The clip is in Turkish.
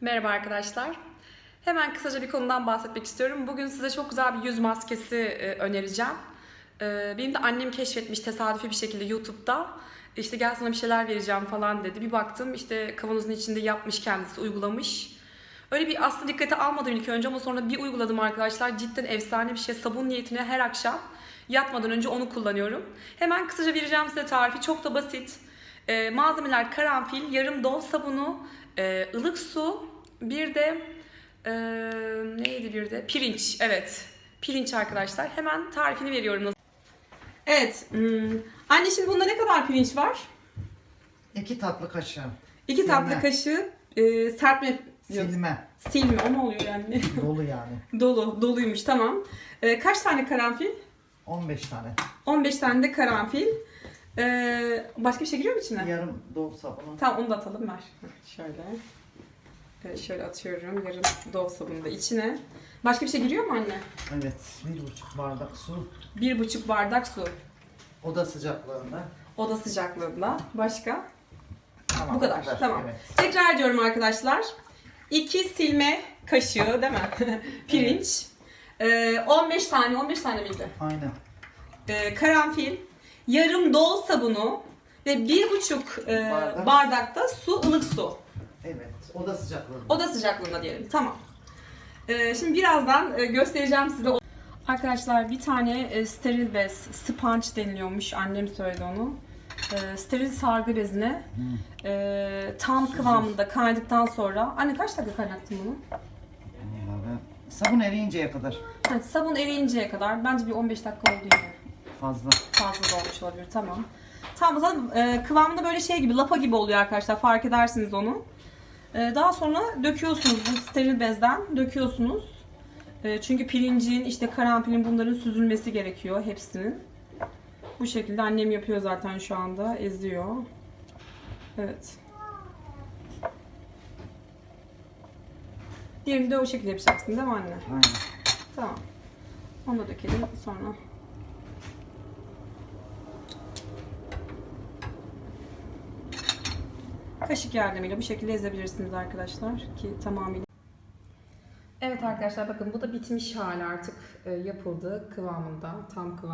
Merhaba arkadaşlar. Hemen kısaca bir konudan bahsetmek istiyorum. Bugün size çok güzel bir yüz maskesi e, önereceğim. E, Benim de annem keşfetmiş tesadüfi bir şekilde YouTube'da. İşte gel sana bir şeyler vereceğim falan dedi. Bir baktım işte kavanozun içinde yapmış kendisi, uygulamış. Öyle bir aslında dikkate almadım ilk önce ama sonra bir uyguladım arkadaşlar. Cidden efsane bir şey. Sabun niyetine her akşam yatmadan önce onu kullanıyorum. Hemen kısaca vereceğim size tarifi. Çok da basit. E, malzemeler karanfil, yarım dol sabunu, e, ılık su, bir de e, neydi bir de? Pirinç. Evet. Pirinç arkadaşlar. Hemen tarifini veriyorum. Evet. hmm, Anne şimdi bunda ne kadar pirinç var? İki tatlı kaşığı. İki Silme. tatlı kaşığı e, serpme Silme. silme. O ne oluyor yani? Dolu yani. Dolu. Doluymuş tamam. E, kaç tane karanfil? 15 tane. 15 tane de karanfil. E, başka bir şey giriyor mu içine? Yarım dolu sabunu. Tamam onu da atalım ver. Şöyle. Evet, şöyle atıyorum yarım dol sabunu da içine. Başka bir şey giriyor mu anne? Evet. Bir buçuk bardak su. Bir buçuk bardak su. Oda sıcaklığında. Oda sıcaklığında. Başka? Tamam. Bu kadar. Tamam. Evet. Tekrar ediyorum arkadaşlar. 2 silme kaşığı değil mi? Pirinç. Ee, 15 tane, 15 tane miydi? Aynen. Ee, karanfil. Yarım dol sabunu. Ve bir buçuk e, Bardak. bardakta su, ılık su. Evet. Oda sıcaklığında. Oda sıcaklığında diyelim. Tamam. Ee, şimdi birazdan e, göstereceğim size. Arkadaşlar bir tane e, steril bez, sponge deniliyormuş. Annem söyledi onu. E, steril sargı bezine e, tam kıvamında kaynadıktan sonra... Anne kaç dakika kaynattın bunu? Vallahi Sabun eriyinceye kadar. Evet, sabun eriyinceye kadar. Bence bir 15 dakika oldu yine. Fazla. Fazla da olmuş olabilir. Tamam. Tamam zaten e, kıvamında böyle şey gibi lapa gibi oluyor arkadaşlar. Fark edersiniz onu. E, daha sonra döküyorsunuz bu steril bezden döküyorsunuz. E, çünkü pirincin işte karanfilin bunların süzülmesi gerekiyor hepsinin. Bu şekilde annem yapıyor zaten şu anda eziyor. Evet. Diğerini de o şekilde yapacaksın değil mi anne? Aynen. Tamam. Onu da dökelim sonra. Kaşık yardımıyla bu şekilde ezebilirsiniz arkadaşlar ki tamamıyla. Evet arkadaşlar bakın bu da bitmiş hali artık e, yapıldı kıvamında tam kıvam.